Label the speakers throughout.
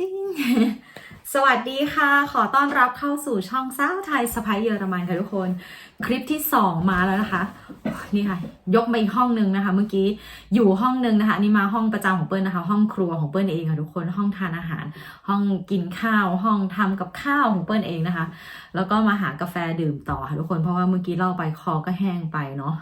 Speaker 1: จริงสวัสดีค่ะ ขอต้อนรับเข้าสู่ช่องสาวไทยสไปเยอรมันค่ะทุกคน คลิปที่ 2 มาแล้วนะคะ นี่ค่ะ ยกมาอีกห้องหนึ่งนะคะ เมื่อกี้อยู่ห้องหนึ่งนะคะนี่มาห้องประจำของเปิ้ลนะคะ ห้องครัวของเปิ้ลเองค่ะทุกคนห้องทานอาหาร ห้องกินข้าว ห้องทำกับข้าวของเปิ้ลเองนะคะ แล้วก็มาหากาแฟดื่มต่อค่ะทุกคนเพราะว่าเมื่อกี้เล่าไปคอก็แห้งไปเนาะ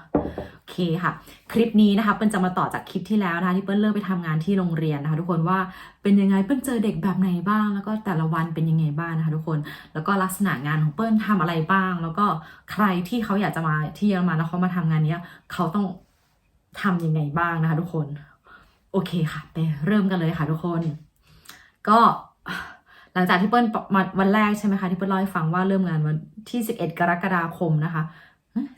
Speaker 1: เคค่ะ คลิปนี้นะคะเปิ้ลจะมาต่อจากคลิปที่แล้วนะคะที่เปิ้ลเริ่มไปทำงานที่โรงเรียนนะคะ ทุกคนว่าเป็นยังไงเปิ้ลเจอเด็กแบบไหนบ้าง แล้วก็แต่ละวันเป็นยังไงบ้างนะคะทุกคนแล้วก็ลักษณะงานของเปิ้ลทำอะไรบ้าง แล้วก็ใครที่เขาอยากจะมาที่เยอรมันแล้วเขามาทำงานเนี้ยเขาต้องทำยังไงบ้างนะคะ ทุกคนโอเคค่ะ ไปเริ่มกันเลยค่ะ ทุกคน ก็หลังจากที่เปิ้ลมาวันแรกใช่ไหมคะที่เปิ้ลเล่าให้ฟังว่าเริ่มงานวันที่ 11 กรกฎาคมนะคะ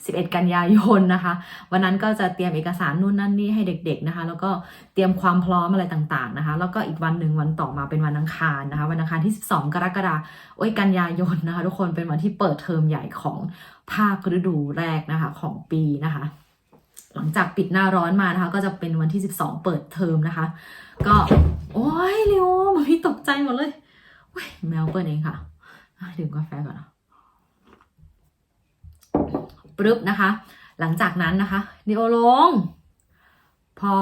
Speaker 1: 11 กันยายนนะคะ วันนั้นก็จะเตรียมเอกสารนู่นนั่นนี่ให้เด็ก ๆนะคะ แล้วก็เตรียมความพร้อมอะไรต่างๆนะคะ แล้วก็อีกวันหนึ่งวันต่อมาเป็นวันอังคารนะคะ วันอังคารที่ 12 กรกฎาคมโอ้ยกันยายนนะคะ ทุกคนเป็นวันที่เปิดเทอมใหญ่ของภาคฤดูแรกนะคะของปีนะคะ หลังจากปิดหน้าร้อนมานะคะ ก็จะเป็นวันที่ 12 เปิดเทอมนะคะ ก็โอ้ยเร็วมาพี่ตกใจหมดเลยแมวเปิ้ลเองค่ะอะดื่มกาแฟก่อนนะ ปึ๊บนะคะ หลังจากนั้นนะคะนิโอลง พอ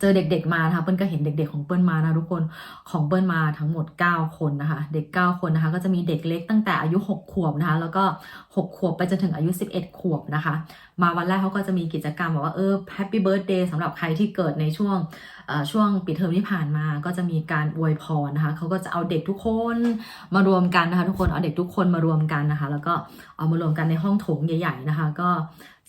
Speaker 1: เจอเด็กๆมานะคะเปิ้ลก็เห็นเด็กๆของเปิ้ลมานะทุกคนของเปิ้ลมาทั้งหมด 9 คนนะคะ เด็ก 9 คนนะคะ ก็จะมีเด็กเล็กตั้งแต่อายุ 6 ขวบนะคะ แล้วก็ 6 ขวบไปจนถึงอายุ 11 ขวบนะคะ มาวันแรกเขาก็จะมีกิจกรรมแบบว่าเออแฮปปี้เบิร์ดเดย์สำหรับใครที่เกิดในช่วงช่วงปิดเทอมที่ผ่านมาก็จะมีการอวยพรนะคะเขาก็จะเอาเด็กทุกคนมารวมกันนะคะ ทุกคนเอาเด็กทุกคนมารวมกันนะคะ แล้วก็เอามารวมกันในห้องโถงใหญ่ ๆนะคะ ก็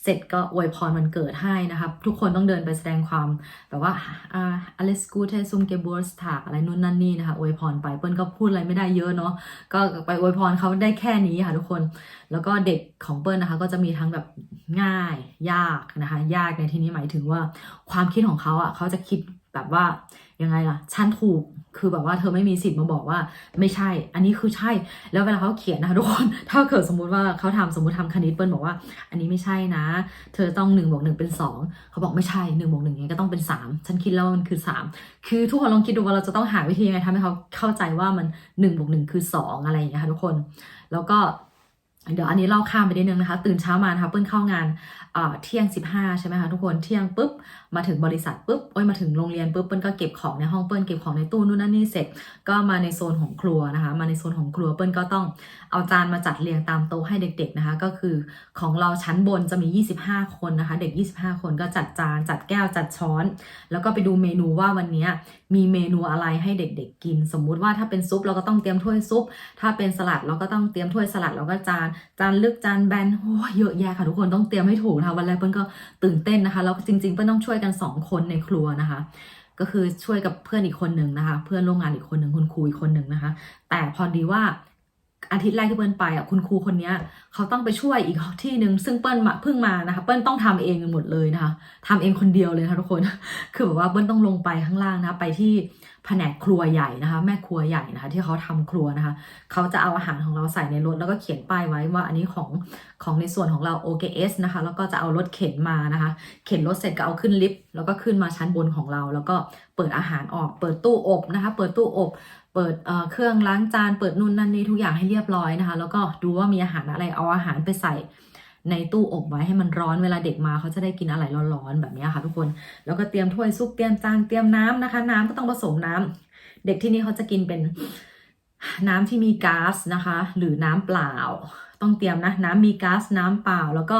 Speaker 1: เสร็จก็อวยพรวันเกิดให้นะคะทุกคนต้องเดินไปแสดงความแบบว่าอ่า alles gute zum Geburtstag อะไรนู่นนั่นนี่นะคะอวยพรไปเปิ้ลก็พูดอะไรไม่ได้เยอะเนาะก็ไปอวยพรเขาได้แค่นี้ค่ะทุกคน แล้วก็เด็กของเปิ้ลนะคะ ก็จะมีทั้งแบบง่ายยากนะคะ ยากในที่นี้หมายถึงว่าความคิดของเขาอะเขาจะคิด แบบว่ายังไงล่ะฉันถูกคือแบบว่าเธอไม่มีสิทธิ์มาบอกว่า ไม่ใช่ อันนี้คือใช่ แล้วเวลาเขาเขียนนะคะทุกคน ถ้าเกิดสมมุติว่าเขาทำสมมติทำคณิตเปิ้ลบอกว่า อันนี้ไม่ใช่นะ เธอต้องหนึ่งบวกหนึ่งเป็นสองเขาบอกไม่ใช่หนึ่งบวกหนึ่งยังไงก็ต้องเป็นสามฉันคิดแล้วมันคือสามคือทุกคนลองคิดดูว่าเราจะต้องหาวิธียังไงทำให้เขาเข้าใจว่ามันหนึ่งบวกหนึ่งคือสองอะไรอย่างเงี้ยค่ะทุกคน แล้วก็เดี๋ยวอันนี้เล่าข้ามไปนิดนึงนะคะ ตื่นเช้ามานะคะเปิ้ลเข้างานเอ่อเที่ยง 15 ใช่ไหมคะทุกคนเที่ยงปุ๊บ มาถึงบริษัทปุ๊บโอ้ยมาถึงโรงเรียนปุ๊บเปิ้ลก็เก็บของในห้องเปิ้ลเก็บของในตู้นู่นนั่นนี่เสร็จ ก็มาในโซนของครัวนะคะ มาในโซนของครัวเปิ้ลก็ต้องเอาจานมาจัดเรียงตามโต๊ะให้เด็กๆนะคะ ก็คือของเราชั้นบนจะมี 25 คนนะคะ เด็ก 25 คนก็จัดจานจัดแก้วจัดช้อน แล้วก็ไปดูเมนูว่าวันนี้มีเมนูอะไรให้เด็ก ๆ กิน สมมุติว่าถ้าเป็นซุปเราก็ต้องเตรียมถ้วยซุป ถ้าเป็นสลัดเราก็ต้องเตรียมถ้วยสลัดแล้วก็จาน จานลึกจานแบนโอ้ยเยอะแยะค่ะทุกคนต้องเตรียมให้ถูกนะคะวันแรกเปิ้ลก็ตื่นเต้นนะคะแล้วจริงๆเปิ้ลต้องช่วยกันสองคนในครัวนะคะ ก็คือช่วยกับเพื่อนอีกคนหนึ่งนะคะ เพื่อนร่วมงานอีกคนหนึ่งคุณครูอีกคนหนึ่งนะคะ แต่พอดีว่า อาทิตย์แรกที่เปิ้ลไปอะคุณครูคนนี้เขาต้องไปช่วยอีกที่หนึ่งซึ่งเปิ้ลมาเพิ่งมานะคะเปิ้ลต้องทำเองหมดเลยนะคะทำเองคนเดียวเลยนะคะทุกคน คือแบบว่าเปิ้ลต้องลงไปข้างล่างนะคะไปที่แผนกครัวใหญ่นะคะ แม่ครัวใหญ่นะคะ ที่เขาทำครัวนะคะเขาจะเอาอาหารของเราใส่ในรถแล้วก็เขียนป้ายไว้ว่าอันนี้ของของในส่วนของเรา OKS นะคะ แล้วก็จะเอารถเข็นมานะคะ เข็นรถเสร็จก็เอาขึ้นลิฟต์แล้วก็ขึ้นมาชั้นบนของเรา แล้วก็เปิดอาหารออก เปิดตู้อบนะคะ เปิดตู้อบ เปิดเเครื่องล้างจาน เปิดนู่นนั่นนี่ทุกอย่างให้เรียบร้อยนะคะ แล้วก็ดูว่ามีอาหารอะไรเอาอาหารไปใส่ในตู้อบไว้ให้มันร้อนเวลาเด็กมาเขาจะได้กินอะไรร้อนๆแบบนี้ค่ะ ทุกคนแล้วก็เตรียมถ้วยซุปเตรียมจานเตรียมน้ำนะคะ น้ำก็ต้องผสมน้ำเด็กที่นี่เขาจะกินเป็นน้ำที่มีก๊าซนะคะ หรือน้ำเปล่า ต้องเตรียมนะ น้ำมีก๊าซน้ำเปล่าแล้วก็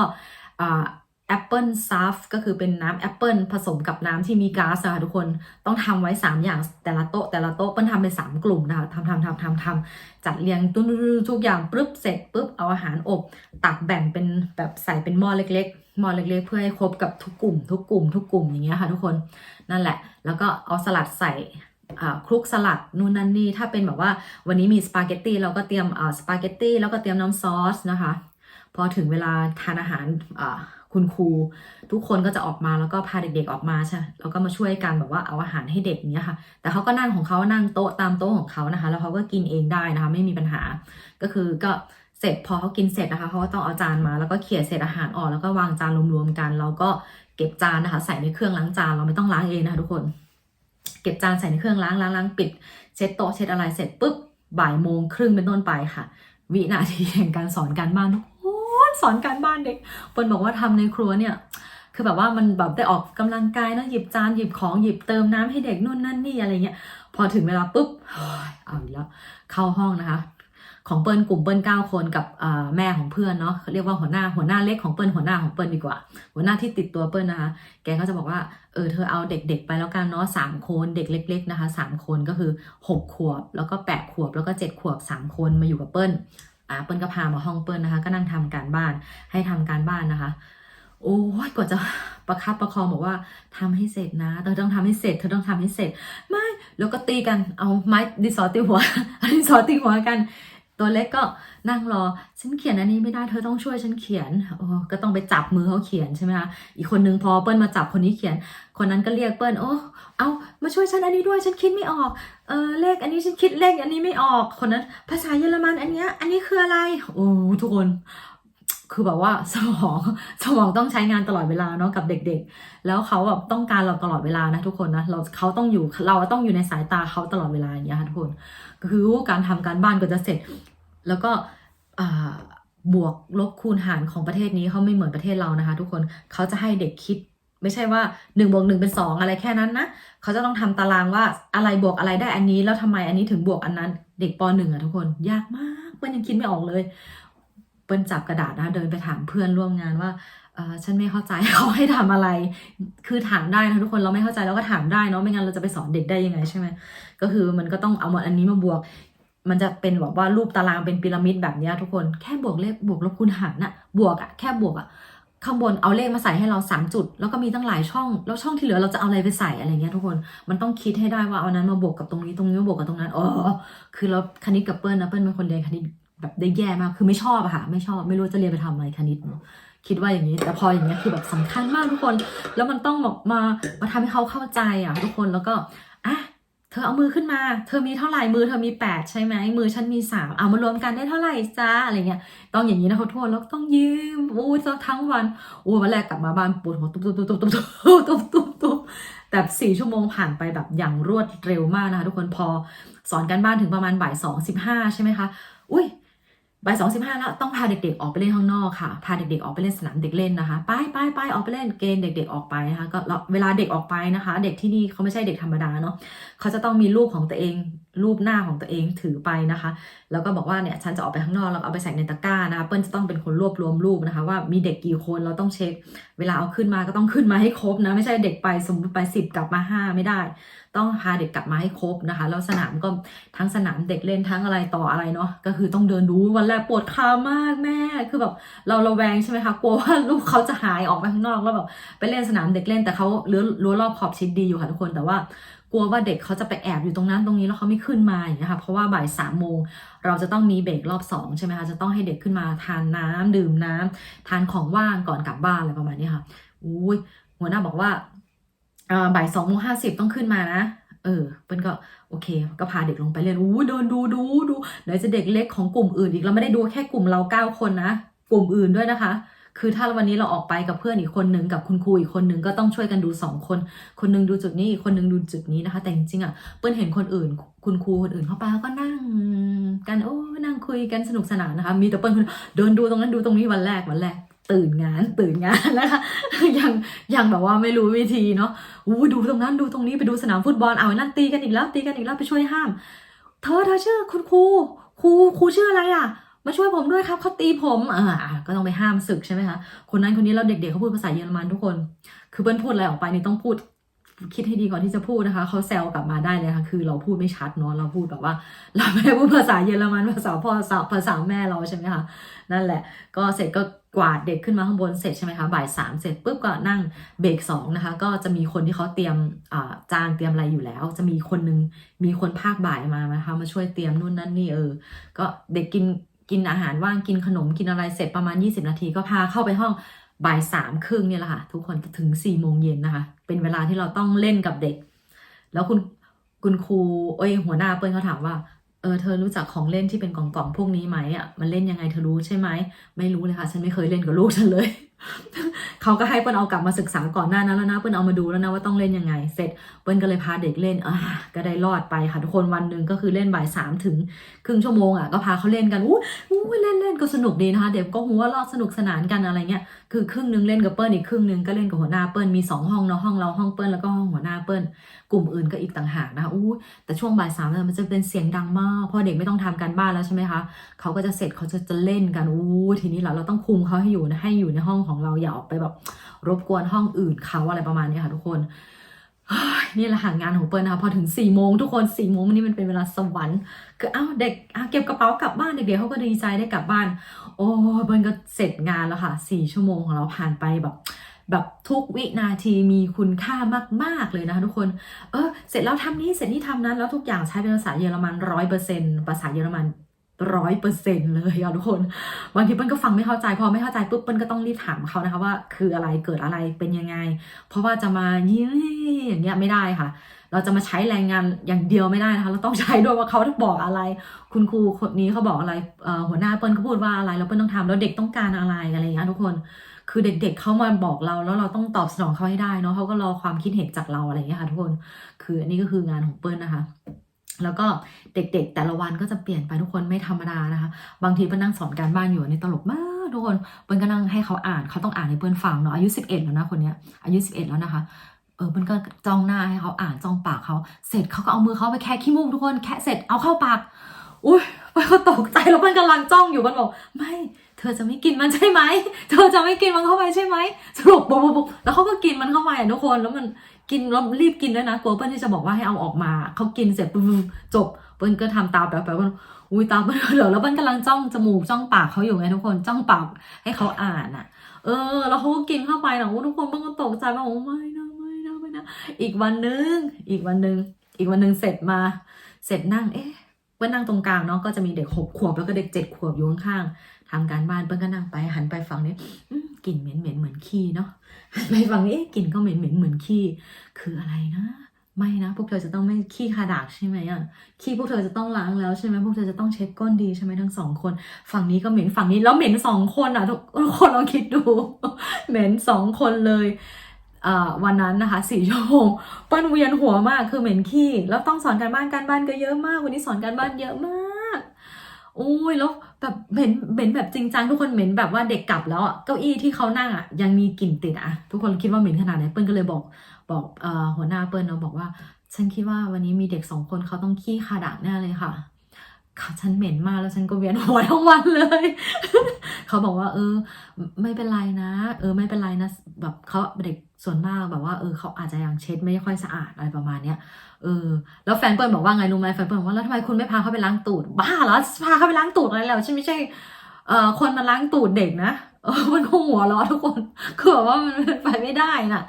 Speaker 1: แอปเปิลซัฟก็คือเป็นน้ำแอปเปิลผสมกับน้ำที่มีก๊าซนะคะทุกคนต้องทำไว้ 3 อย่างแต่ละโต๊ะแต่ละโต๊ะเปิ้ลทำเป็น 3 กลุ่มนะคะทำทำทำทำทำจัดเรียงตุ้นทุกอย่างปุ๊บเสร็จปุ๊บเอาอาหารอบ ตักแบ่งเป็นแบบใส่เป็นหม้อเล็กๆหม้อเล็กๆ เพื่อให้ครบกับทุกกลุ่ม ทุกกลุ่ม ทุกกลุ่มอย่างเงี้ยค่ะทุกคนนั่นแหละ แล้วก็เอาสลัดใส่คลุกสลัดนู่นนั่นนี่ถ้าเป็นแบบว่าวันนี้มีสปาเกตตี้เราก็เตรียมสปาเกตตี้แล้วก็เตรียมน้ำซอสนะคะ พอถึงเวลาทานอาหาร คุณครู ทุกคนก็จะออกมาแล้วก็พาเด็กๆออกมาใช่แล้วก็มาช่วยกันแบบว่าเอาอาหารให้เด็กเนี้ยค่ะ แต่เขาก็นั่งของเขานั่งโต๊ะตามโต๊ะของเขานะคะ แล้วเขาก็กินเองได้นะคะ ไม่มีปัญหา ก็คือก็เสร็จพอเขากินเสร็จนะคะเขาก็ต้องเอาจานมาแล้วก็เขี่ยเศษอาหารออกแล้วก็วางจานรวมๆกันแล้วก็เก็บจานนะคะ ใส่ในเครื่องล้างจานเราไม่ต้องล้างเองนะคะทุกคน เก็บจานใส่ในเครื่องล้างล้างล้างปิด เช็ดโต๊ะเช็ดอะไรเสร็จปุ๊บบ่ายโมงครึ่งเป็นต้นไปค่ะ วินาทีแห่งการสอนการบ้านทุก คนสอนการบ้านเด็กเปิ้ลบอกว่าทำในครัวเนี่ยคือแบบว่ามันแบบได้ออกกำลังกายนะหยิบจานหยิบของหยิบเติมน้ำให้เด็กนู่นนั่นนี่อะไรเงี้ยพอถึงเวลาปุ๊บเอาอีกแล้วเข้าห้องนะคะ ของเปิ้ลกลุ่มเปิ้ลเก้าคนกับแม่ของเพื่อนเนาะเขาเรียกว่าหัวหน้าหัวหน้าเล็กของเปิ้ลหัวหน้าของเปิ้ลดีกว่า หัวหน้าที่ติดตัวเปิ้ลนะคะ แกก็จะบอกว่าเออเธอเอาเด็ก ๆ ไปแล้วกันเนาะสามคนเด็กเล็ก ๆ นะคะสามคนก็คือหกขวบแล้วก็แปดขวบแล้วก็เจ็ดขวบสามคนมาอยู่กับเปิ้ล อ่าเปิ้ลก็พามาห้องเปิ้ลนะคะ ก็นั่งทำการบ้านให้ทำการบ้านนะคะ โอ้ยกว่าจะประคับประคองบอกว่าทำให้เสร็จนะเธอต้องทำให้เสร็จเธอต้องทำให้เสร็จ ไม่แล้วก็ตีกันเอาไม้ดินสอตีหัวดินสอตีหัวกัน ตัวเล็กก็นั่งรอ ฉันเขียนอันนี้ไม่ได้เธอต้องช่วยฉันเขียนโอ้ก็ต้องไปจับมือเขาเขียนใช่ไหมคะอีกคนนึงพอเปิ้ลมาจับคนนี้เขียน คนนั้นก็เรียกเปิ้ลโอ้เอามาช่วยฉันอันนี้ด้วยฉันคิดไม่ออกเออเลขอันนี้ฉันคิดเลขอันนี้ไม่ออกคนนั้น ภาษาเยอรมันอันเนี้ยอันนี้คืออะไรโอ้ทุกคนคือแบบว่าสมองสมองต้องใช้งานตลอดเวลาเนาะกับเด็กๆ แล้วเขาแบบต้องการเราตลอดเวลานะทุกคนนะเราเขาต้องอยู่เราต้องอยู่ในสายตาเขาตลอดเวลาอย่างเงี้ยค่ะทุกคน คือการทำการบ้านก็จะเสร็จ แล้วก็บวกลบคูณหารของประเทศนี้เขาไม่เหมือนประเทศเรานะคะ ทุกคนเขาจะให้เด็กคิด ไม่ใช่ว่า1นบวกหเป็น 2 อะไรแค่นั้นนะเขาจะต้องทำตารางว่าอะไรบวกอะไรได้อันนี้ แล้วทำไมอันนี้ถึงบวกอันนั้น เด็กปหนึ่งอะทุกคนยากมากเปิ้ลยังคิดไม่ออกเลยเปิ้ลจับกระดาษนะเดินไปถามเพื่อนร่วมงานว่าฉันไม่เข้าใจเขาให้ทำอะไร คือถามได้นะทุกคนเราไม่เข้าใจเราก็ถามได้เนาะไม่งั้นเราจะไปสอนเด็กได้ยังไงใช่ไหมก็คือมันก็ต้องเอาหมาอันนี้มาบวก มันจะเป็นแบบว่ารูปตารางเป็นพีระมิดแบบนี้ทุกคนแค่บวกเลขบวกลบคูณหารน่ะบวกอะแค่บวกอะข้างบนเอาเลขมาใส่ให้เราสามจุด แล้วก็มีตั้งหลายช่อง แล้วช่องที่เหลือเราจะเอาอะไรไปใส่อะไรเงี้ยทุกคนมันต้องคิดให้ได้ว่าเอานั้นมาบวกกับตรงนี้ตรงนี้มาบวกกับตรงนั้นอ๋อคือเราคณิตกับเปิ้ลนะเปิ้ลเป็นคนเรียนคณิตแบบได้แย่มากคือไม่ชอบอะค่ะไม่ชอบไม่รู้จะเรียนไปทำอะไรคณิตคิดว่าอย่างนี้ แต่พออย่างเงี้ยคือแบบสำคัญมากทุกคน แล้วมันต้องบบมามาทำให้เขาเข้าใจอะทุกคนแล้วก็อะ เธอเอามือขึ้นมา เธอมีเท่าไหร่ มือเธอมี 8 ใช่ไหม มือฉันมี 3 เอามารวมกันได้เท่าไหร่จ้า อะไรเงี้ย ต้องอย่างนี้นะเขาโทษแล้วต้องยืมอู้จะทั้งวัน อู้วันแรกกลับมาบ้านปวดหัวตุ๊บตุ๊บตุ๊บตุ๊บตุ๊บตุ๊บตุ๊บตุ๊บแต่สี่ชั่วโมงผ่านไปแบบอย่างรวดเร็วมากนะคะทุกคน พอสอนกันบ้านถึงประมาณบ่ายสองสิบห้าใช่ไหมคะ อุ้ย บ่ายสองสิบห้าแล้วต้องพาเด็กๆออกไปเล่นข้างนอกค่ะ พาเด็กๆออกไปเล่นสนามเด็กเล่นนะคะ ไปไปไปออกไปเล่นเกณฑ์เด็ก ๆออกไปนะคะ ก็เวลาเด็กออกไปนะคะ เด็กที่นี่เขาไม่ใช่เด็กธรรมดาเนาะเขาจะต้องมีลูกของตัวเอง รูปหน้าของตัวเองถือไปนะคะ แล้วก็บอกว่าเนี่ยฉันจะออกไปข้างนอกแล้วเอาไปใส่ในตะกร้านะคะ เปิ้ลจะต้องเป็นคนรวบรวมรูปนะคะ ว่ามีเด็กกี่คนเราต้องเช็ค เวลาเอาขึ้นมาก็ต้องขึ้นมาให้ครบนะไม่ใช่เด็กไปสมมติไปสิบกลับมาห้าไม่ได้ ต้องพาเด็กกลับมาให้ครบนะคะแล้วสนามก็ทั้งสนามเด็กเล่นทั้งอะไรต่ออะไรเนาะก็คือต้องเดินดูวันแรกปวดขามากแม่คือแบบเราระแวงใช่ไหมคะกลัวว่าลูกเขาจะหายออกไปข้างนอกแล้วแบบไปเล่นสนามเด็กเล่นแต่เขาเลื้อรั้วรอบขอบชิดดีอยู่ค่ะทุกคนแต่ว่า กลัวว่าเด็กเขาจะไปแอบอยู่ตรงนั้นตรงนี้แล้วเขาไม่ขึ้นมาอย่างเงี้ยค่ะเพราะว่าบ่ายสามโมงเราจะต้องมีเบรกรอบสองใช่ไหมคะจะต้องให้เด็กขึ้นมาทานน้ำดื่มน้ำทานของว่างก่อนกลับบ้านอะไรประมาณนี้ค่ะอุ้ยหัวหน้าบอกว่าบ่ายสองโมงห้าสิบต้องขึ้นมานะเออเปิ้ลก็โอเค ก็พาเด็กลงไปเล่นอู้เดินดูดูดูไหนจะเด็กเล็กของกลุ่มอื่นอีกเราไม่ได้ดูแค่กลุ่มเราเก้าคนนะกลุ่มอื่นด้วยนะคะ คือถ้าวันนี้เราออกไปกับเพื่อนอีกคนนึงกับคุณครูอีกคนนึงก็ต้องช่วยกันดูสองคน คนหนึงดูจุดนี้อีกคนหนึงดูจุดนี้นะคะ แต่จริงๆอะเปิ้ลเห็นคนอื่น คุณครูคนอื่นเข้าไปแล้วก็นั่งกันโอ้นั่งคุยกันสนุกสนานนะคะ มีแต่เปิ้ลคนเดินดูตรงนั้นดูตรงนี้วันแรกวันแรกตื่นงานตื่นงานนะคะยังยังแบบว่าไม่รู้วิธีเนาะอู้ดูตรงนั้นดูตรงนี้ไปดูสนามฟุตบอลเอานั่นตีกันอีกแล้วตีกันอีกแล้วไปช่วยห้าม เธอเธอชื่อคุณครูครูครูชื่ออะไรอะ มาช่วยผมด้วยครับเขาตีผมอ่าอ่าก็ต้องไปห้ามศึกใช่ไหมคะคนนั้นคนนี้เราเด็กๆเขาพูดภาษาเยอรมันทุกคน คือเปิ้ลพูดอะไรออกไปนี่ต้องพูดคิดให้ดีก่อนที่จะพูดนะคะเขาแซวกลับมาได้เลยค่ะคือเราพูดไม่ชัดเนาะเราพูดแบบว่า เราไม่ได้พูดภาษาเยอรมันภาษาพ่อภาษาแม่เราใช่ไหมคะนั่นแหละ ก็เสร็จก็กวาดเด็กขึ้นมาข้างบนเสร็จใช่ไหมคะบ่ายสามเสร็จปุ๊บก็นั่งเบรกสองนะคะ ก็จะมีคนที่เขาเตรียมอ่าจานเตรียมอะไรอยู่แล้ว จะมีคนนึงมีคนภาคบ่ายมานะคะมาช่วยเตรียมนู่นนั่นนี่เออ ก็เด็กกิน กินอาหารว่างกินขนมกินอะไรเสร็จประมาณ 20 นาทีก็พาเข้าไปห้องบ่ายสามครึ่งเนี่ยแหละค่ะ ทุกคนถึง4ี่โมงเย็นนะคะ เป็นเวลาที่เราต้องเล่นกับเด็ก แล้วคุณคุณครูเอ้ยหัวหน้าเปิ้ลเขาถามว่าเออเธอรู้จักของเล่นที่เป็นกล่องๆพวกนี้ไหมอะมันเล่นยังไงเธอรู้ใช่ไหมไม่รู้เลยค่ะ ฉันไม่เคยเล่นกับลูกฉันเลย เขาก็ให้เปิ้ลเอากลับมาศึกษาก่อนหน้านั้นแล้วนะเปิ้ลเอามาดูแล้วนะว่าต้องเล่นยังไง เสร็จเปิ้ลก็เลยพาเด็กเล่นอ่าก็ได้รอดไปค่ะทุกคนวันหนึ่งก็คือเล่นบ่ายสามถึงครึ่งชั่วโมงอะก็พาเขาเล่นกันอู้อู้เล่นเล่นก็สนุกดีนะคะ เด็กก็หัวเราะสนุกสนานกันอะไรเงี้ยคือครึ่งหนึงเล่นกับเปิ้ลอีกครึ่งหนึงก็เล่นกับหัวหน้าเปิ้ลมีสองห้องเนาะห้องเราห้องเปิ้ลแล้วก็ห้องหัวหน้าเปิ้ลกลุ่มอื่นก็อีกต่างหากนะคะอู้แต่ช่วงบ่ายสามเนี่ยมันจะเป็นเสียงดังมากพราะเด็กไม่ต้องทำการบ้านแล้วใช่ไหมคะเขาก็จะเสร็จเขาจะจะเล่นกันอู้ทีนี้เราเราต้องคุมเขาให้อยู่นะให้อยู่ในห้องของเราอย่าออกไปแบบรบกวนห้องอื่นเขาอะไรประมาณนี้ค่ะทุกคนนี่แหละหางานของเปิ้ลนะคะพอถึง4ี่โมงทุกคน4ี่โมงวันนี้มันเป็นเวลาสวรรค์คืออ้าวเด็กอะเก็บกระเป๋ากลับบ้านเด็กๆเขาก็ดีใจได้กลับบ้าน โอ้ยเปิ้ลก็เสร็จงานแล้วค่ะสี่ชั่วโมงของเราผ่านไปแบบแบบทุกวินาทีมีคุณค่ามาก ๆ เลยนะคะทุกคน เออ เสร็จแล้วทำนี้เสร็จนี่ทำนั้น แล้วทุกอย่างใช้เป็นภาษาเยอรมันร้อยเปอร์เซ็นต์ภาษาเยอรมัน ร้อยเปอร์เซ็นเลยอะทุกคน บางทีเปิ้ลก็ฟังไม่เข้าใจ พอไม่เข้าใจปุ๊บเปิ้ลก็ต้องรีบถามเขานะคะว่าคืออะไรเกิดอะไรเป็นยังไง เพราะว่าจะมายี่อย่างเงี้ยไม่ได้ค่ะ เราจะมาใช้แรงงานอย่างเดียวไม่ได้นะคะเราต้องใช้ด้วยว่าเขาบอกอะไร คุณครูคนนี้เขาบอกอะไรหัวหน้าเปิ้ลเขาพูดว่าอะไรเราเปิ้ลต้องทำแล้วเด็กต้องการอะไรอะไรอย่างเงี้ยทุกคนคือเด็กๆเขามาบอกเราแล้วเราต้องตอบสนองเขาให้ได้เนาะเขาก็รอความคิดเห็นจากเราอะไรอย่างเงี้ยค่ะทุกคน คืออันนี้ก็คืองานของเปิ้ลนะคะ แล้วก็เด็กๆ แต่ละวันก็จะเปลี่ยนไปทุกคนไม่ธรรมดานะคะ บางทีเปิ้ลนั่งสอนการบ้านอยู่อันนี่ตลกมากทุกคนเปิ้ลก็นั่งให้เขาอ่านเขาต้องอ่านให้เปิ้ลฟังเนาะอายุ 11 แล้วนะคนเนี้ยอายุ 11 แล้วนะคะเออเปิ้ลก็จ้องหน้าให้เขาอ่านจ้องปากเขาเสร็จเขาก็เอามือเขาไปแคะขี้มูกทุกคนแคะเสร็จเอาเข้าปากอุ้ยเปิ้ลก็ตกใจแล้วเปิ้ลกำลังจ้องอยู่เปิ้ลบอกไม่ เธอจะไม่กินมันใช่ไหมเธอจะไม่กินมันเข้าไปใช่ไหมสรุปปุ๊บบุบแล้วเขาก็กินมันเข้าไปอะทุกคนแล้วมัน กินแล้วรีบกินด้วยนะกลัวเปิ้ลที่จะบอกว่าให้เอาออกมา เขากินเสร็จปุ๊บจบ เปิ้ลก็ทำตาแบบแบๆว่าอุ้ยตาเปิ้ลเหลือแล้วเปิ้ลกำลังจ้องจมูกจ้องปากเขาอยู่ไงทุกคนจ้องปากให้เขาอ่านอะ เออ แล้วเขาก็กินเข้าไปนะโอ้ทุกคนเปิ้ลก็ตกใจว่าโอ้ไม่นะไม่นะไม่นะอีกวันนึง อีกวันนึง อีกวันนึงเสร็จมา เสร็จนั่งเอ๊ะ ปิ้ลนั่งตรงกลางเนาะก็จะมีเด็กหกขวบแล้วก็เด็กเจ็ดขวบอยู่ข้างๆทำการบ้านเปิ้ลก็นั่งไปหันไปฝั่งนี้กลิ่นเหม็นเหม็นเหมือนขี้เนาะหันไปฝั่งนี้กลิ่นก็เหม็นเหม็นเหมือนขี้คืออะไรนะไม่นะพวกเธอจะต้องไม่ขี้คาดากใช่ไหมอะขี้พวกเธอจะต้องล้างแล้วใช่ไหมพวกเธอจะต้องเช็ดก้นดีใช่ไหมทั้งสองคน ฝั่งนี้ก็เหม็นฝั่งนี้แล้วเหม็นสองคนอะทุกคนลองคิดดู เหม็นสองคนเลย วันนั้นนะคะสี่ชั่วโมงเปิ้ลเวียนหัวมากคือเหม็นขี้แล้วต้องสอนการบ้านการบ้านก็เยอะมาก วันนี้สอนการบ้านเยอะมากโอ้ยแล้วแบบเหม็นเหม็นแบบจริงจังทุกคนเหม็นแบบว่าเด็กกลับแล้วอะเก้าอี้ที่เขานั่งอะยังมีกลิ่นติดอะทุกคนคิดว่าเหม็นขนาดไหนเปิ้ลก็เลยบอกบอกอหัวหน้าเปิ้ลเนาะบอกว่า ฉันคิดว่าวันนี้มีเด็กสองคนเขาต้องขี้คาดากแน่เลยค่ะค่ะฉันเหม็นมากแล้วฉันก็เวียนหัวทั้งวันเลย เขาบอกว่า เออ ไม่เป็นไรนะ เออ ไม่เป็นไรนะ แบบเขาเด็ก ส่วนมากแบบว่าเออเขาอาจจะยังเช็ดไม่ค่อยสะอาดอะไรประมาณเนี้ยเออแล้วแฟนเปิ้ลบอกว่าไงรู้ไหมแฟนเปิ้ลบอกว่าแล้วทำไมคุณไม่พาเขาไปล้างตูดบ้าเหรอพาเขาไปล้างตูดอะไรแล้วฉันไม่ใช่เอ่อคนมาล้างตูดเด็กนะเออมันคงหัวเราะทุกคนคือแบบว่ามันเป็นไปไม่ได้น่ะ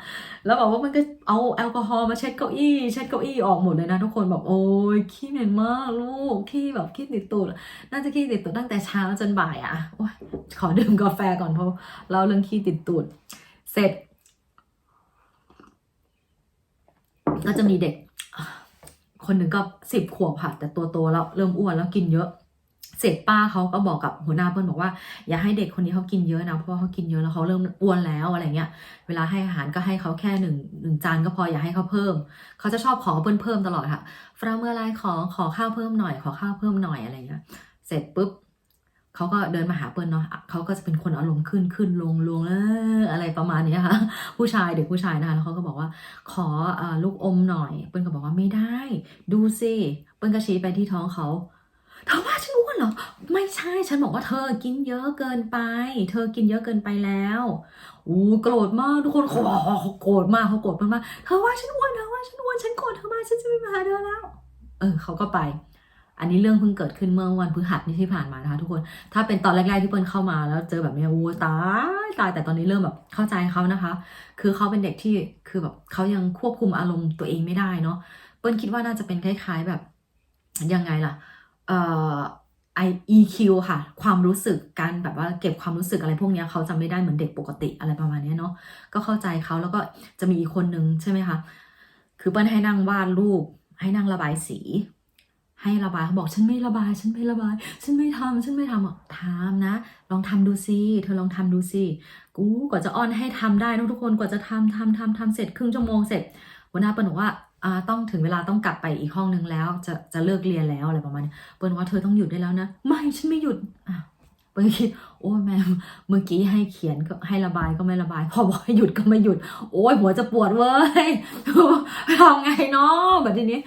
Speaker 1: แล้วบอกว่ามันก็เอาแอลกอฮอล์มาเช็ดเก้าอี้เช็ดเก้าอี้ออกหมดเลยนะทุกคนแบบโอ้ยขี้เหม็นมากลูกขี้แบบขี้ติดตูดน่าจะขี้ติดตูดตั้งแต่เช้าจนบ่ายอะโอ้ยขอดื่มกาแฟก่อนเพราะเราเรื่องขี้ติดตูดเสร็จ ก็จะมีเด็ก คนหนึ่งก็สิบขวบค่ะแต่ตัวโตแล้วเริ่มอ้วนแล้วกินเยอะ เสร็จป้าเขาก็บอกกับหัวหน้าเปิ้ลบอกว่า อย่าให้เด็กคนนี้เขากินเยอะนะเพราะว่าเขากินเยอะแล้วเขาเริ่มอ้วนแล้วอะไรเงี้ย เวลาให้อาหารก็ให้เขาแค่หนึ่งหนึ่งจานก็พออย่าให้เขาเพิ่ม เขาจะชอบขอเปิ้ลเพิ่มตลอดค่ะฟราเมื่อไรขอขอข้าวเพิ่มหน่อย ขอข้าวเพิ่มหน่อยอะไรเงี้ย เสร็จปุ๊บ เขาก็เดินมาหาเปิ้ลเนาะเขาก็จะเป็นคนอารมณ์ขึ้นขึ้นลงลงเอออะไรประมาณนี้ค่ะ ผู้ชายเด็กผู้ชายนะคะแล้วเขาก็บอกว่าขออลูกอมหน่อย เปิ้ลก็บอกว่าไม่ได้ ดูสิเปิ้ลก็ชี้ไปที่ท้องเขาเธอว่าฉันอ้วนเหรอ ไม่ใช่ฉันบอกว่าเธอกินเยอะเกินไป เธอกินเยอะเกินไปแล้วอู้โกรธมากทุกคนเขาโกรธมากเขาโกรธมากเธอว่าฉันอ้วนเธอว่าฉันอ้วนฉันโกรธเธอมากฉันจะไม่มาหาเธอแล้ว เออเขาก็ไป อันนี้เรื่องเพิ่งเกิดขึ้นเมื่อวันพฤหัสนี่ที่ผ่านมานะคะทุกคน ถ้าเป็นตอนแรกๆที่เปิ้ลเข้ามาแล้วเจอแบบนี้อู้ตายตายแต่ตอนนี้เริ่มแบบเข้าใจเขานะคะ คือเขาเป็นเด็กที่คือแบบเขายังควบคุมอารมณ์ตัวเองไม่ได้เนาะเปิ้ลคิดว่าน่าจะเป็นคล้าย ๆแบบยังไงล่ะ เอ่อ I EQ ค่ะ ความรู้สึกการแบบว่าเก็บความรู้สึกอะไรพวกนี้เขาจำไม่ได้เหมือนเด็กปกติอะไรประมาณเนี้ยเนาะก็เข้าใจเขาแล้วก็จะมีอีกคนนึงใช่ไหมคะ คือเปิ้ลให้นั่งวาดรูปให้นั่งระบายสี ให้ระบายเขาบอกฉันไม่ระบาย ฉันไม่ระบาย ฉันไม่ทำฉันไม่ทำอะทำนะ ลองทำดูสิเธอลองทำดูสิกูกว่าจะอ้อนให้ทำได้นะทุกคนกว่าจะทำทำทำทำเสร็จครึ่งชั่วโมงเสร็จหัวหน้าเปิ้ลบอกว่าอ่าต้องถึงเวลาต้องกลับไปอีกห้องนึงแล้ว จะจะเลิกเรียนแล้วอะไรประมาณนี้เปิ้ลว่าเธอต้องหยุดได้แล้วนะ ไม่ฉันไม่หยุดอะเปิ้ลก็คิดโอ้ยแม่เมื่อกี้ให้เขียนก็ให้ระบายก็ไม่ระบาย พอบอกให้หยุดก็ไม่หยุด โอ้ยหัวจะปวดเว้ยทำไงเนาะแบบทีนี้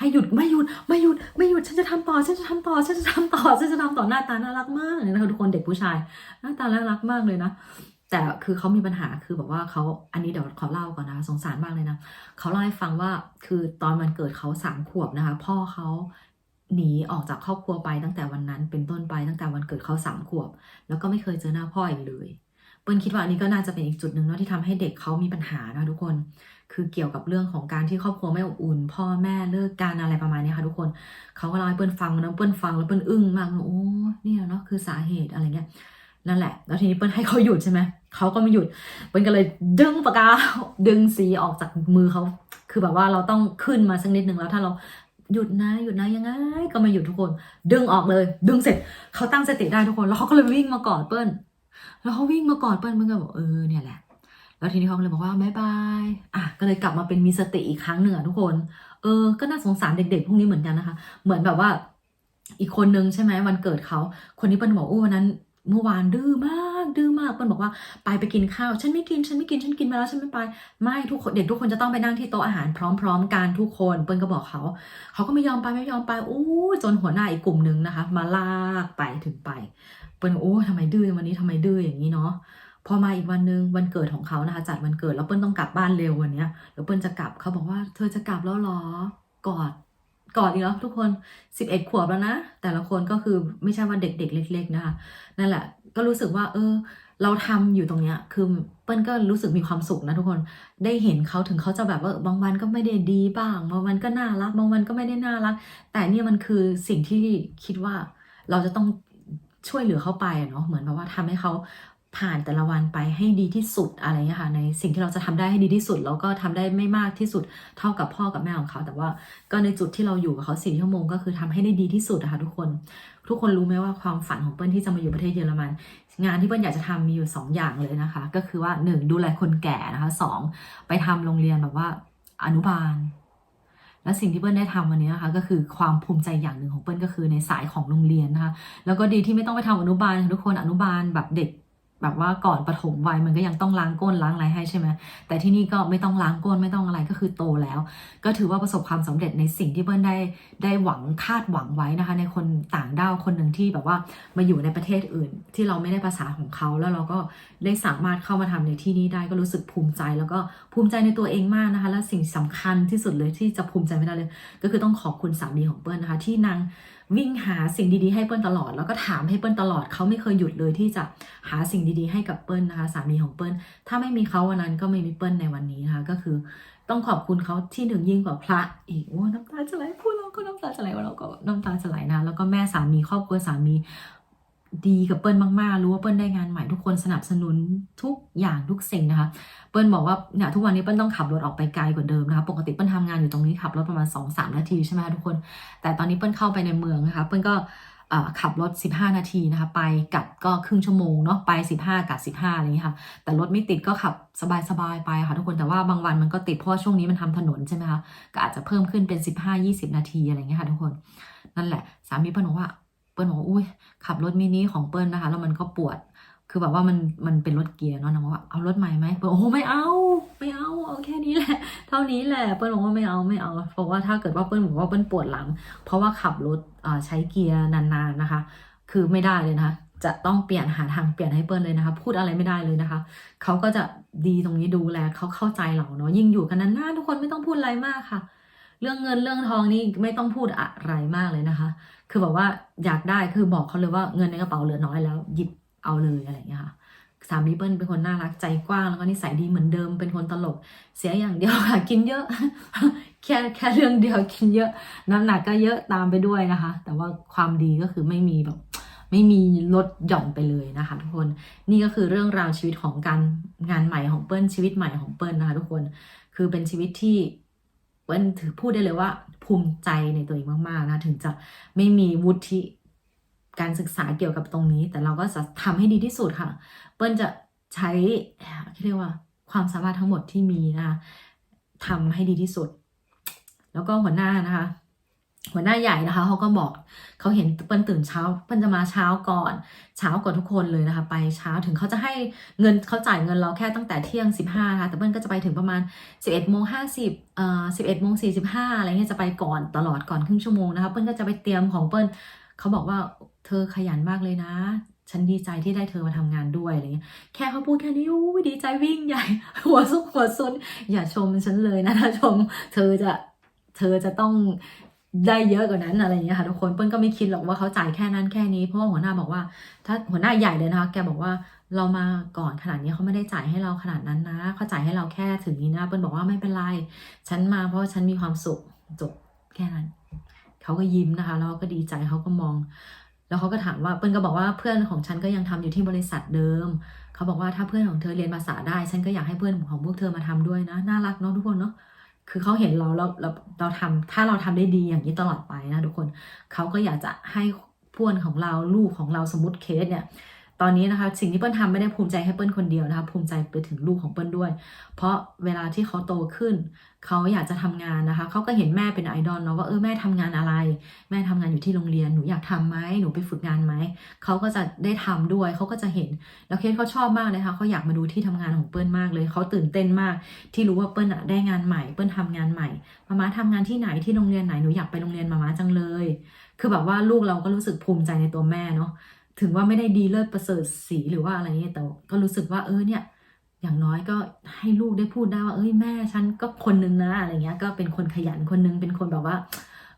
Speaker 1: ให้หยุดไม่หยุดไม่หยุดไม่หยุดฉันจะทำต่อฉันจะทำต่อฉันจะทำต่อฉันจะทำต่อหน้าตาน่ารักมากเลยนะคะทุกคนเด็กผู้ชาย หน้าตาน่ารักมากเลยนะแต่คือเขามีปัญหาคือแบบว่าเขาอันนี้เดี๋ยวขอเล่าก่อนนะสงสารมากเลยนะเขาเล่าให้ฟังว่าคือตอนวันเกิดเขาสามขวบนะคะ พ่อเขาหนีออกจากครอบครัวไปตั้งแต่วันนั้นเป็นต้นไปตั้งแต่วันเกิดเขาสามขวบ แล้วก็ไม่เคยเจอหน้าพ่ออีกเลยเปิ้ลคิดว่าอันนี้ก็น่าจะเป็นอีกจุดหนึ่งเนาะที่ทำให้เด็กเขามีปัญหานะทุกคน คือเกี่ยวกับเรื่องของการที่ครอบครัวไม่อบอุ่น พ่อแม่เลิกกันอะไรประมาณนี้ค่ะทุกคนเขาก็เล่าให้เปิ้ลฟังนะเปิ้ลฟังแล้วเปิ้ลอึ้งมากโอ้เนี่ยเนาะคือสาเหตุอะไรเงี้ยนั่นแหละ แล้วทีนี้เปิ้ลให้เขาหยุดใช่ไหมเขาก็ไม่หยุดเปิ้ลก็เลยดึงปากกาดึงสีออกจากมือเขาคือแบบว่าเราต้องขึ้นมาสักนิดนึงแล้วถ้าเราหยุดนะหยุดนะยังไง ก็ไม่หยุดทุกคน ดึงออกเลย ดึงเสร็จเขาตั้งสติได้ทุกคน แล้วเขาก็เลยวิ่งมากอดเปิ้ลแล้วเขาวิ่งมากอดเปิ้ลเปิ้ลก็บอกเออเนี่ยแหละ แล้วทีนี้เขาเลยบอกว่าบายบายอะก็เลยกลับมาเป็นมีสติอีกครั้งหนึ่งอะทุกคน เออ ก็น่าสงสารเด็กๆ พวกนี้เหมือนกันนะคะ เหมือนแบบว่า อีกคนนึงใช่ไหมวันเกิดเขา คนนี้เปิ้ลบอกโอ้วันนั้นเมื่อวานดื้อมาก ดื้อมากเปิ้ลบอกว่าไปไปกินข้าว ฉันไม่กิน ฉันไม่กิน ฉันกินมาแล้ว ฉันไม่ไป ไม่ทุกคนเด็กทุกคนจะต้องไปนั่งที่โต๊ะอาหารพร้อม ๆ กันทุกคนเปิ้ลก็บอกเขา เขาก็ไม่ยอมไปไม่ยอมไปโอ้จนหัวหน้าอีกกลุ่มนึงนะคะ มาลากไปถึงไป เปิ้ลโอ้ทำไมดื้อวันนี้ทำไมดื้ออย่างนี้เนาะ พอมาอีกวันนึงวันเกิดของเขานะคะจัดวันเกิดแล้วเปิ้ลต้องกลับบ้านเร็ววันเนี้ยแล้วเปิ้ลจะกลับเขาบอกว่าเธอจะกลับแล้วหรอกอดกอดอีกแล้วทุกคนสิบเอ็ดขวบแล้วนะ แต่ละคนก็คือไม่ใช่ว่าเด็ก ๆ เล็ก ๆ นะคะนั่นแหละ ก็รู้สึกว่า เออ เราทำอยู่ตรงเนี้ยคือเปิ้ลก็รู้สึกมีความสุขนะทุกคนได้เห็นเขาถึงเขาจะแบบว่าบางวันก็ไม่ได้ดีบ้าง บางวันก็น่ารัก บางวันก็ไม่ได้น่ารัก แต่เนี่ยมันคือสิ่งที่คิดว่าเราจะต้องช่วยเหลือเขาไปเนาะเหมือนแบบว่าทำให้เขา ผ่านแต่ละวันไปให้ดีที่สุดอะไรเงี้ยค่ะในสิ่งที่เราจะทำได้ให้ดีที่สุด แล้วก็ทำได้ไม่มากที่สุดเท่ากับพ่อกับแม่ของเขา แต่ว่าก็ในจุดที่เราอยู่กับเขาสี่ชั่วโมงก็คือทำให้ได้ดีที่สุดนะคะทุกคน ทุกคนรู้ไหมว่าความฝันของเปิ้ลที่จะมาอยู่ประเทศเยอรมัน งานที่เปิ้ลอยากจะทำมีอยู่สองอย่างเลยนะคะ ก็คือว่าหนึ่งดูแลคนแก่นะคะสองไปทำโรงเรียนแบบว่าอนุบาลและสิ่งที่เปิ้ลได้ทำวันนี้นะคะก็คือความภูมิใจอย่างหนึ่งของเปิ้ลก็คือในสายของโรงเรียนนะคะแล้วก็ดีที่ไม่ต้องไปทำอนุบาลทุกคนอนุบาลแบบเด็ก แบบว่าก่อนปฐมวัยมันก็ยังต้องล้างก้นล้างอะไรให้ใช่ไหมแต่ที่นี่ก็ไม่ต้องล้างก้นไม่ต้องอะไรก็คือโตแล้ว ก็ถือว่าประสบความสำเร็จในสิ่งที่เปิ้ลได้ได้หวังคาดหวังไว้นะคะ ในคนต่างด้าวคนหนึ่งที่แบบว่ามาอยู่ในประเทศอื่น ที่เราไม่ได้ภาษาของเขาแล้วเราก็ได้สามารถเข้ามาทำในที่นี้ได้ก็รู้สึกภูมิใจ แล้วก็ภูมิใจในตัวเองมากนะคะ และสิ่งสำคัญที่สุดเลยที่จะภูมิใจไม่ได้เลย ก็คือต้องขอบคุณสามีของเปิ้ลนะคะ ที่นาง วิ่งหาสิ่งดีๆให้เปิ้ลตลอด แล้วก็ถามให้เปิ้ลตลอดเขาไม่เคยหยุดเลยที่จะหาสิ่งดีๆให้กับเปิ้ลนะคะสามีของเปิ้ลถ้าไม่มีเขาวันนั้นก็ไม่มีเปิ้ลในวันนี้นะคะก็คือต้องขอบคุณเขาที่หนึ่งยิ่งกว่าพระอีกโอ้น้ำตาจะไหลพูดเราก็น้ำตาจะไหลเราก็น้ำตาจะไหลนะแล้วก็แม่สามีครอบครัวสามี ดีกับเปิ้ลมากๆ รู้ว่าเปิ้ลได้งานใหม่ทุกคนสนับสนุนทุกอย่างทุกสิ่งนะคะ เปิ้ลบอกว่าเนี่ยทุกวันนี้เปิ้ลต้องขับรถออกไปไกลกว่าเดิมนะคะ ปกติเปิ้ลทำงานอยู่ตรงนี้ขับรถประมาณ 2-3 นาทีใช่ไหมคะทุกคน แต่ตอนนี้เปิ้ลเข้าไปในเมืองนะคะ เปิ้ลก็ขับรถ 15 นาทีนะคะ ไปกลับก็ครึ่งชั่วโมงเนาะไป 15กับ15อะไรอย่างนี้ยค่ะ แต่รถไม่ติดก็ขับสบายๆไปค่ะทุกคนแต่ว่าบางวันมันก็ติดเพราะว่าช่วงนี้มันทำถนนใช่ไหมคะก็อาจจะเพิ่มขึ้นเป็น 15-20 นาทีอะไรอย่างเงี้ยค่ะทุกคนนั่นแหละสามีเปิ้ลบอกว่า ปิ้ลบอกว่าอุ้ยขับรถมินิของเปิ้ลนะคะ แล้วมันก็ปวด คือแบบว่ามันมันเป็นรถเกียร์เนาะนางบอกว่าเอารถใหม่ไหมเปิ้ลโอ้ไม่เอาไม่เอาเอาแค่นี้แหละ เท่านี้แหละเปิ้ลบอกว่าไม่เอาไม่เอา เพราะว่าถ้าเกิดว่าเปิ้ลบอกว่าเปิ้ลปวดหลัง เพราะว่าขับรถใช้เกียร์นานๆนะคะ คือไม่ได้เลยนะคะจะต้องเปลี่ยนหาทางเปลี่ยนให้เปิ้ลเลยนะคะ พูดอะไรไม่ได้เลยนะคะ เขาก็จะดีตรงนี้ดูแลเขาเข้าใจเราเนาะยิ่งอยู่กันนานๆทุกคนไม่ต้องพูดอะไรมากค่ะ เรื่องเงินเรื่องทองนี่ไม่ต้องพูดอะไรมากเลยนะคะ คือแบบว่าอยากได้คือบอกเขาเลยว่าเงินในกระเป๋าเหลือน้อยแล้ว หยิบเอาเลยอะไรอย่างเงี้ยค่ะสามีเปิ้ลเป็นคนน่ารักใจกว้าง แล้วก็นิสัยดีเหมือนเดิมเป็นคนตลก เสียอย่างเดียวค่ะ กินเยอะ แค่แค่เรื่องเดียวกินเยอะน้ำหนักก็เยอะตามไปด้วยนะคะ แต่ว่าความดีก็คือไม่มีแบบไม่มีลดหย่อนไปเลยนะคะทุกคนนี่ก็คือเรื่องราวชีวิตของการงานใหม่ของเปิ้ลชีวิตใหม่ของเปิ้ลนะคะ ทุกคนคือเป็นชีวิตที่เปิ้ลถือพูดได้เลยว่า ภูมิใจในตัวเองมากๆนะถึงจะไม่มีวุฒิการศึกษาเกี่ยวกับตรงนี้ แต่เราก็จะทำให้ดีที่สุดค่ะ เปิ้ลจะใช้เรียกว่าความสามารถทั้งหมดที่มีนะคะทำให้ดีที่สุด แล้วก็หัวหน้านะคะ หัวหน้าใหญ่นะคะเขาก็บอกเขาเห็นเปิ้ลตื่นเช้าเปิ้ลจะมาเช้าก่อน เช้ากว่าทุกคนเลยนะคะ ไปเช้าถึงเขาจะให้เงินเขาจ่ายเงินเราแค่ตั้งแต่เที่ยง 15นะคะแต่เปิ้ลก็จะไปถึงประมาณ 11โมง50เอ่อ11โมง45อะไรเงี้ยจะไปก่อนตลอดก่อนครึ่งชั่วโมงนะคะเปิ้ลก็จะไปเตรียมของเปิ้ลเขาบอกว่าเธอขยันมากเลยนะฉันดีใจที่ได้เธอมาทำงานด้วยอะไรเงี้ย แค่เขาพูดแค่นี้อู้ดีใจวิ่งใหญ่ หัวซุกหัวซนอย่าชมฉันเลยนะถ้าชม เธอจะเธอจะต้อง ได้เยอะกว่านั้นอะไรอย่างเงี้ยค่ะทุกคนเปิ้ลก็ไม่คิดหรอกว่าเขาจ่ายแค่นั้นแค่นี้เพราะว่าหัวหน้าบอกว่า ถ้าหัวหน้าใหญ่เลยนะคะแกบอกว่าเรามาก่อนขนาดนี้เขาไม่ได้จ่ายให้เราขนาดนั้นนะเขาจ่ายให้เราแค่ถึงนี้นะเปิ้ลบอกว่าไม่เป็นไรฉันมาเพราะฉันมีความสุขจบแค่นั้นเขาก็ยิ้มนะคะแล้วก็ดีใจเขาก็มอง แล้วเขาก็ถามว่าเปิ้ลก็บอกว่าเพื่อนของฉันก็ยังทำอยู่ที่บริษัทเดิมเขาบอกว่าถ้าเพื่อนของเธอเรียนภาษาได้ ฉันก็อยากให้เพื่อนของพวกเธอมาทำด้วยนะน่ารักเนาะทุกคนเนาะ คือเขาเห็นเราแล้วเราเราทำถ้าเราทำได้ดีอย่างนี้ตลอดไปนะทุกคนเขาก็อยากจะให้พื่อนของเราลูกของเราสมมติเคสเนี่ย ตอนนี้นะคะสิ่งที่เปิ้ลทำไม่ได้ภูมิใจให้เปิ้ลคนเดียวนะคะภูมิใจไปถึงลูกของเปิ้ลด้วย เพราะเวลาที่เขาโตขึ้น เขาอยากจะทำงานนะคะเขาก็เห็นแม่เป็นไอดอลเนาะว่าเออแม่ทำงานอะไร แม่ทำงานอยู่ที่โรงเรียนหนูอยากทำไหมหนูไปฝึกงานไหมเขาก็จะได้ทำด้วยเขาก็จะเห็น แล้วเคสเขาชอบมากเลยค่ะเขาอยากมาดูที่ทำงานของเปิ้ลมากเลยเขาตื่นเต้นมาก ที่รู้ว่าเปิ้ลอะได้งานใหม่ เปิ้ลทำงานใหม่มาม่าทำงานที่ไหนที่โรงเรียนไหนหนูอยากไปโรงเรียนมาม่าจังเลย คือแบบว่าลูกเราก็รู้สึกภูมิใจในตัวแม่เนาะ ถึงว่าไม่ได้ดีเลิศประเสริฐสีหรือว่าอะไรเงี้ยแต่ก็รู้สึกว่าเออเนี่ยอย่างน้อยก็ให้ลูกได้พูดได้ว่า เอ้ยแม่ฉันก็คนนึงนะอะไรเงี้ย ก็เป็นคนขยันคนนึงเป็นคนแบบว่า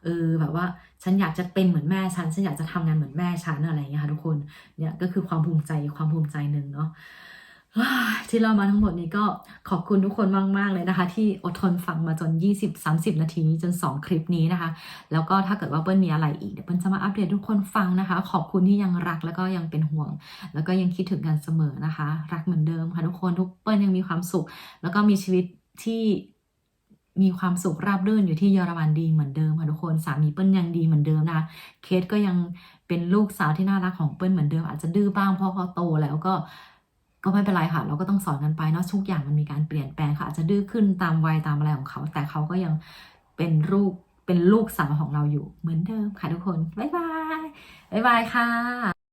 Speaker 1: เออแบบว่าฉันอยากจะเป็นเหมือนแม่ฉัน ฉันอยากจะทำงานเหมือนแม่ฉันอะไรเงี้ยค่ะทุกคนเนี่ยก็คือความภูมิใจความภูมิใจหนึ่งเนาะ ที่เรามาทั้งหมดนี้ก็ขอบคุณทุกคนมาก ๆ เลยนะคะ ที่อดทนฟังมาจน 20-30 นาทีนี้จน 2 คลิปนี้นะคะ แล้วก็ถ้าเกิดว่าเปิ้ลมีอะไรอีกเดี๋ยวเปิ้ลจะมาอัปเดตทุกคนฟังนะคะ ขอบคุณที่ยังรักแล้วก็ยังเป็นห่วง แล้วก็ยังคิดถึงกันเสมอนะคะ รักเหมือนเดิมค่ะทุกคนทุกเปิ้ลยังมีความสุข แล้วก็มีชีวิตที่มีความสุขราบรื่นอยู่ที่เยอรมันดีเหมือนเดิมค่ะทุกคนสามีเปิ้ลยังดีเหมือนเดิมนะคะเคสก็ยังเป็นลูกสาวที่น่ารักของเปิ้ลเหมือนเดิม อาจจะดื้อบ้างเพราะเขาโตแล้วก็ ก็ไม่เป็นไรค่ะ เราก็ต้องสอนกันไปเนาะทุกอย่างมันมีการเปลี่ยนแปลงค่ะ อาจจะดื้อขึ้นตามวัยตามอะไรของเขา แต่เขาก็ยังเป็นลูกเป็นลูกสาวของเราอยู่เหมือนเดิมค่ะทุกคน บ๊ายบาย บ๊ายบายค่ะ